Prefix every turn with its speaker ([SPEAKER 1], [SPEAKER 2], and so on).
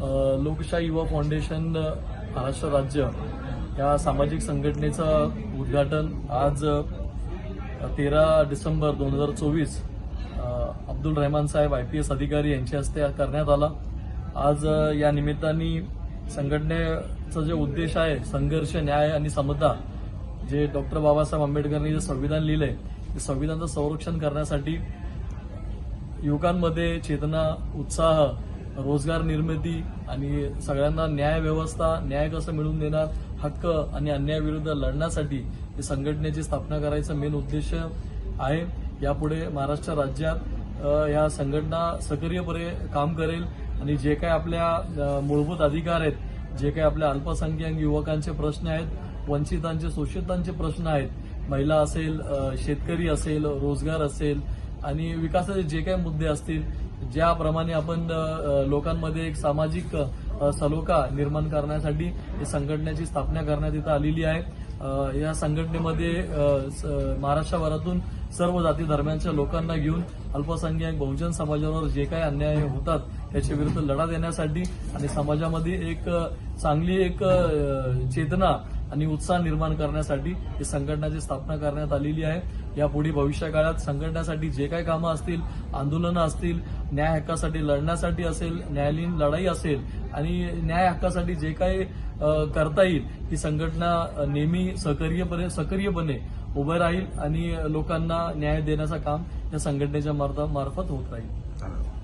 [SPEAKER 1] लोकशाही युवा फाउंडेशन महाराष्ट्र राज्य या सामाजिक संघटनेचं उद्घाटन आज तेरा डिसेंबर दोन हजार चोवीस अब्दुल रहमान साहेब आय पी एस अधिकारी यांच्या हस्ते करण्यात आला. आज या निमित्ताने संघटनेचा जे उद्देश आहे संघर्ष न्याय आणि समता जे डॉक्टर बाबासाहेब आंबेडकरांनी जे संविधान लिहिलंय ते संविधानाचं संरक्षण करण्यासाठी युवकांमध्ये चेतना उत्साह रोजगार निर्मिती आणि सगळ्यांना न्याय व्यवस्था न्याय कसं मिळवून देणार हक्क आणि अन्यायाविरुद्ध लढण्यासाठी ही संघटनेची स्थापना करायचा मेन उद्देश आहे. यापुढे महाराष्ट्र राज्यात या संघटना सक्रियपणे काम करेल आणि जे काही आपल्या मूलभूत अधिकार आहेत जे काही आपल्या अल्पसंख्याक युवकांचे प्रश्न आहेत वंचितांचे शोषितांचे प्रश्न आहेत महिला असेल शेतकरी असेल रोजगार असेल आणि विकासाचे जे काही मुद्दे असतील ज्याप्रमाणे आपण लोकांमध्ये एक सामाजिक सलोखा निर्माण करण्यासाठी या संघटनेची स्थापना करण्यात इथं आलेली आहे. या संघटनेमध्ये स- महाराष्ट्रभरातून सर्व जाती धर्मांच्या लोकांना घेऊन अल्पसंख्याक बहुजन समाजावर जे काही अन्याय होतात त्याच्या विरुद्ध लढा देण्यासाठी आणि समाजामध्ये एक चांगली एक चेतना आणि उत्साह निर्माण करण्यासाठी ही संघटनाची स्थापना करण्यात आलेली आहे यापुढे भविष्य काळात संघटनासाठी जे काही कामं असतील आंदोलनं असतील न्याय हक्कासाठी लढण्यासाठी असेल न्यायालयीन लढाई असेल आणि न्याय हक्कासाठी जे काही करता येईल ही संघटना नेहमी सक्रियपणे सक्रियपणे उभं राहील आणि लोकांना न्याय देण्याचं काम या संघटनेच्या मार्फत मार्फत होत राहील.
[SPEAKER 2] धन्यवाद